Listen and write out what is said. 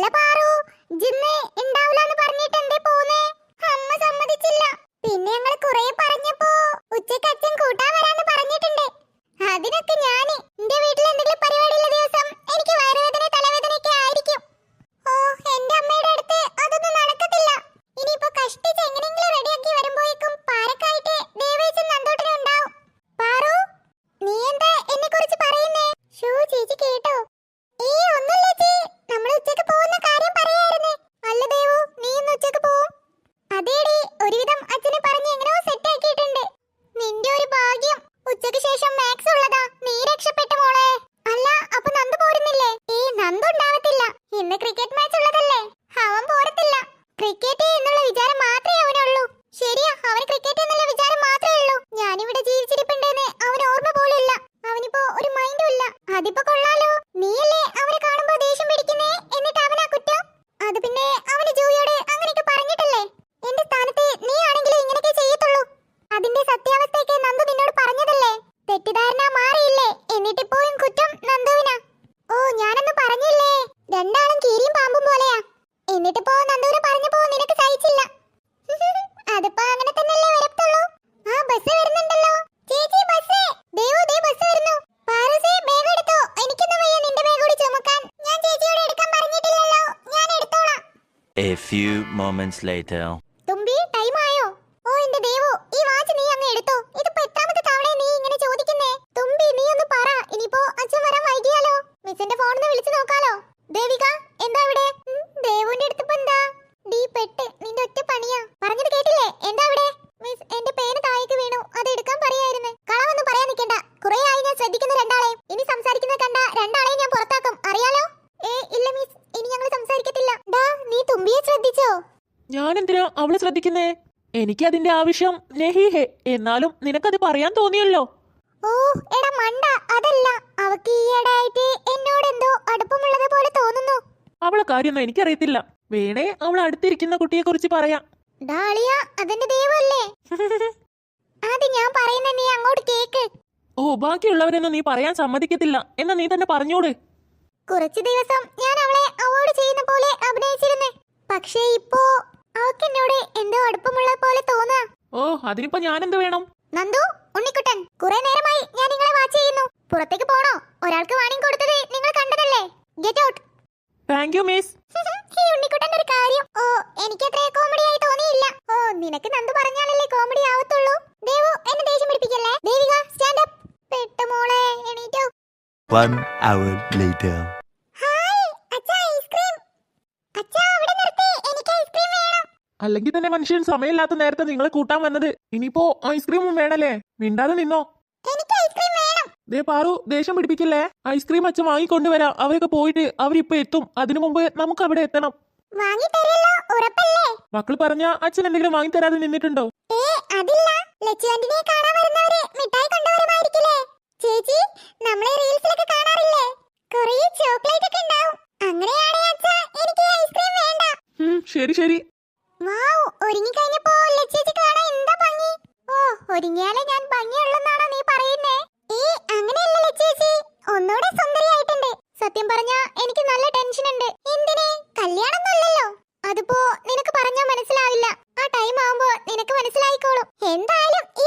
അല്ല പാറു ജിന്ന് പറഞ്ഞിട്ട് എന്തേ പോന്നേ അമ്മ സമ്മതിച്ചില്ല. പിന്നെ ഞങ്ങൾ കുറെ പറഞ്ഞപ്പോ ഭാഗ്യം ഉച്ചക്ക് ശേഷം തെറ്റിദ്ധാരണ മാറിയില്ലേ? എന്നിട്ടിപ്പോഴും കുറ്റം നന്ദുവിനാ. ഓ ഞാനൊന്നും പറഞ്ഞില്ലേ? രണ്ടാളും കീരിയും പാമ്പും പോലെയാ. എന്നിട്ടിപ്പോ പറഞ്ഞു പറഞ്ഞപ്പോ നിനക്ക് സഹിച്ചില്ല. അതിപ്പോ അങ്ങനെ തന്നെയല്ലേ വരത്തുള്ളൂ? ആ ബസ് വരുന്നുണ്ടല്ലോ. ചേച്ചി ബസ് ദേവു ദേ ബസ് വരുന്നു. പാരസേ ബാഗ് എടുത്തോ? എനിക്കൊന്നും വയ്യ നിന്റെ ബാഗ് കൂടി ചുമക്കാൻ. ഞാൻ ചേച്ചിയോട് എടുക്കാൻ പറഞ്ഞിട്ടില്ലല്ലോ. ഞാൻ എടുത്തോളാം. A few moments later. തുമ്പി ടൈം ആയോ ഓ എന്റെ ദേവു ഈ വാച്ച് നീ അങ്ങ് എടുത്തോ ഇതിപ്പോ എത്രാമത്തെ തവണ നീ ഇങ്ങനെ ചോദിക്കുന്നേ തുമ്പി നീ ഒന്ന് പറ ഇനിയിപ്പോ അച്ഛൻ വരാൻ വൈകിയാലോ മിസ്സിന്റെ ഫോണിൽ വിളിച്ചു നോക്കാലോ ദേവിക എന്താ ഇവിടെ ഉം, ദേവുവിന്റെ അടുത്ത് ഇപ്പൊ എന്താ ഡീ പെട്ട് നിന്റെ ഒറ്റ പണിയാ പറഞ്ഞത് കേട്ടില്ലേ എന്താ ഇവിടെ മിസ് എന്റെ പേന് താഴേക്ക് വീണു അത് എടുക്കാൻ പറയായിരുന്നു കളവൊന്നും പറയാൻ നിൽക്കണ്ട കുറെ ആയി ഞാൻ ശ്രദ്ധിക്കുന്ന രണ്ടാളെയും ഇനി സംസാരിക്കുന്നത് കണ്ട രണ്ടാളെയും ഞാൻ പുറത്താക്കും അറിയാലോ ഏ ഇല്ല മിസ് ഇനി ഞങ്ങൾ സംസാരിക്കത്തില്ല ഡാ നീ തുമ്പിയെ ശ്രദ്ധിച്ചോ ഞാൻ എന്തിനാ അവൾ ശ്രദ്ധിക്കുന്നേ? എനിക്ക് അതിന്റെ ആവശ്യം നെഹിഹേ എന്നാലും നിനക്കത് പറയാൻ തോന്നിയല്ലോ. ഓ എടാ മണ്ട അതല്ല. അവക്ക് ഈയിടെയായിട്ട് എന്നോട് എന്തോ അടുപ്പമുള്ളത് പോലെ തോന്നുന്നു. അവളെ കാര്യമൊന്നും എനിക്കറിയത്തില്ല. വേണേ അവൾ അടുത്തിരിക്കുന്ന കുട്ടിയെ കുറിച്ച് പറയാം. ഡാളിയ അതെന്റെ ദൈവമല്ലേ? അത് ഞാൻ പറയുന്ന നീ അങ്ങോട്ട് കേക്ക്. ഓ ബാക്കിയുള്ളവരൊന്നും നീ പറയാൻ സമ്മതിക്കത്തില്ല. എന്നാ നീ തന്നെ പറഞ്ഞോട് കുറച്ചു ദിവസം ഞാൻ അവളെ അവോർഡ് ചെയ്യുന്ന പോലെ അഭിനയിച്ചിരുന്നേ. പക്ഷേ ഇപ്പോ അവക്ക് എന്നോട് എന്തോ അടുപ്പമുള്ള പോലെ തോന്നാ. ഓ അതിനിപ്പോ ഞാൻ എന്ത് വേണം? നന്ദു ഉണ്ണിക്കുട്ടൻ കുറെ നേരമായി ഞാൻ നിങ്ങളെ വാച്ച് ചെയ്യുന്നു. പുറത്തേക്ക് പോണോ? ഒരാൾക്ക് വാണിംഗ് കൊടുത്തത് നിങ്ങൾ കണ്ടതല്ലേ? Get out thank you miss ഈ ഉണ്ണിക്കുട്ടൻ ഒരു കാര്യം. ഓ എനിക്ക് അത്ര കോമഡി ആയി തോന്നിയില്ല. ഓ നിനക്ക് നന്ദു പറഞ്ഞാലല്ലേ കോമഡി ആവത്തുള്ളൂ. ദേവു എന്നെ ദേഷ്യം പിടിപ്പിക്കല്ലേ? ദേവിക സ്റ്റാൻഡ് അപ്പ് പെട്ട മോളെ എണീറ്റോ. One hour later. ഹായ് അച്ഛാ ഐസ്ക്രീം അച്ഛാ അവിടെ നിർത്തി എനിക്ക് ഐസ്ക്രീം വേണം അല്ലെങ്കിൽ തന്നെ മനുഷ്യൻ സമയമില്ലാത്ത നേരത്തെ നിങ്ങളെ കൂട്ടാൻ വന്നത്. ഇനിയിപ്പോ ഐസ്ക്രീമും വേണല്ലേ? മിണ്ടാതെ നിന്നോ. ദേ പാറു ദേഷ്യം പിടിപ്പിക്കല്ലേ? ഐസ്ക്രീം അച്ഛൻ വാങ്ങിക്കൊണ്ടുവരാം. അവരൊക്കെ പോയിട്ട് അവരിപ്പോ എത്തും. അതിനു മുമ്പ് നമുക്ക് അവിടെ എത്തണം. മക്കൾ പറഞ്ഞ അച്ഛൻ എന്തെങ്കിലും വാങ്ങിത്തരാതെ നിന്നിട്ടുണ്ടോ? ചേച്ചി നമ്മളെ റീൽസിലൊക്കെ കാണാറില്ലേ? കുറേ ചോക്ലേറ്റ് ഒക്കെ ഉണ്ടാവും. ശരി ശരി. വാവ് ഒരുങ്ങി കഴിഞ്ഞപ്പോ ലച്ചേച്ചി കാണാൻ എന്താ ഭംഗി? ഓ ഒരുങ്ങിയാലേ ഞാൻ ഭംഗിയുള്ളെന്നാണോ നീ പറയുന്നേ? ഏ അങ്ങനെയല്ല ലച്ചേച്ചി ഒന്നുകൂടെ സുന്ദരിയായിട്ടുണ്ട്. സത്യം പറഞ്ഞാ എനിക്ക് നല്ല ടെൻഷൻ ഉണ്ട് എന്തിനെ? കല്യാണം അല്ലല്ലോ. അതിപ്പോ നിനക്ക് പറഞ്ഞാ മനസ്സിലാവില്ല. ആ ടൈം ആവുമ്പോ നിനക്ക് മനസ്സിലായിക്കോളും. എന്തായാലും ഈ